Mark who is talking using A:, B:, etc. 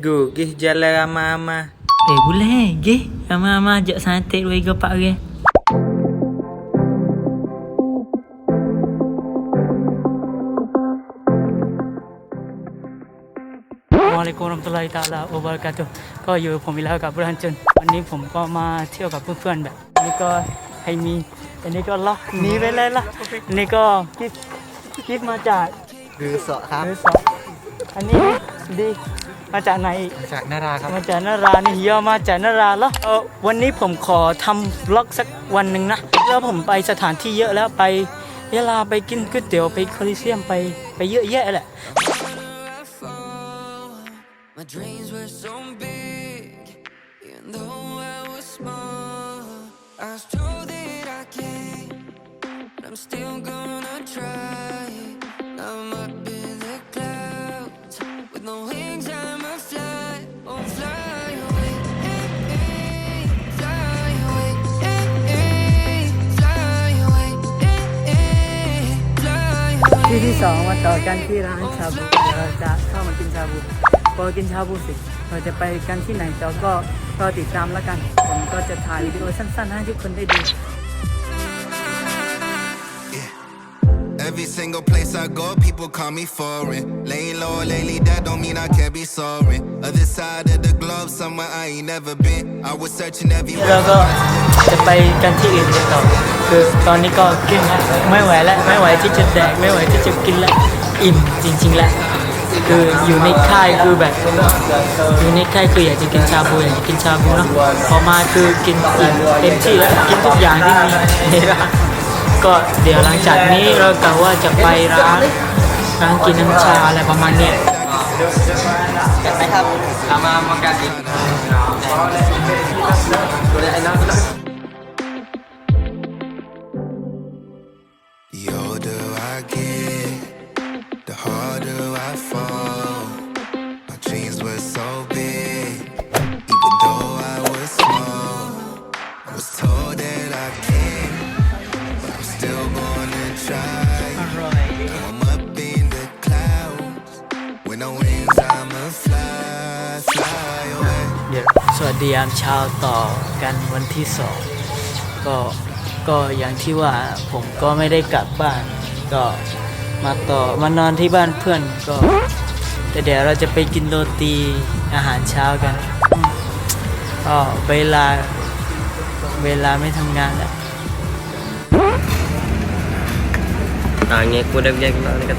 A: Go, gih jalan ramah-ramah.
B: Eh boleh Gih Ama-ama ajak santai Dua tiga empat orang Assalamualaikum warahmatullahi taala wabarakatuh ก็อยู่ผมอีกแล้วกับบุรันจุนวันนี้ผมก็มาเที่ยวกับเพื่อนๆแบบอันนี้ก็ไฮมีอันนี้ก็ล็อกหนีไปเลยล่ะอันนี้ก็กิฟกิฟมาจาก
A: คือเสาะครับ
B: เออสองอันนี้ดี มาจากไหนอีก
A: จากนาราครับ
B: มาจากนารานี่เฮียมาจากนาราแล้วเออวันนี้ผมขอทำบล็อกสักวันหนึ่งนะแล้วผมไปสถานที่เยอะแล้วไปยะลาไปกินก๋วยเตี๋ยวไปโคลิเซียมไปไปเยอะแยะแหละ
C: My dreams were so big, even though I was small. I was told that I can't, but I'm still gonna
B: ที่ที่สองมาต่อกันที่ร้านชาบูเดี๋ยวเราจะเข้ามากินชาบูพอกินชาบูเสร็จเราจะไปกันที่ไหนต่อก็รอติดตามแล้วกัน ผมก็จะถ่ายวิดีโอสั้นๆให้ทุกคนได้ดู
D: Every single place I go, people call me foreign. Laying low lately, that don't mean I can't be soaring. Other side of the globe, somewhere I ain't never been. I was searching
B: แล้ว
D: everywhere.
B: ก็จะไปกันที่อื่นกันต่อคือตอนนี้ก็กินแล้วไม่ไหวแล้วไม่ไหวที่จะแดกไม่ไหวที่จะกินแล้วอิ่มจริงๆแล้วคืออยู่ในค่ายคือแบบอยู่ในค่ายคืออยากจะกินชาบูอยากจะกินชาบูเนาะพอมาคือกินอิ่มเต็มที่แล้วกินทุกอย่างที่มีในร้าน ก็เดี๋ยวหลังจากนี้เรากะว่าจะไปร้านร้านกินน้ำชาอะไรประมาณเนี้ย
A: Sama makan di. Boleh enak
D: The older I get,
B: เดี๋ยวสวัสดียามเช้าต่อกันวันที่สองก็ก็อย่างที่ว่าผมก็ไม่ได้กลับบ้าน ก็มาต่อมานอนที่บ้านเพื่อนก็ แต่เดี๋ยวเราจะไปกินโรตีอาหารเช้ากันก็เวลาเวลาไม่ทำงานแล้ว
A: Tangi aku dah biar kena dekat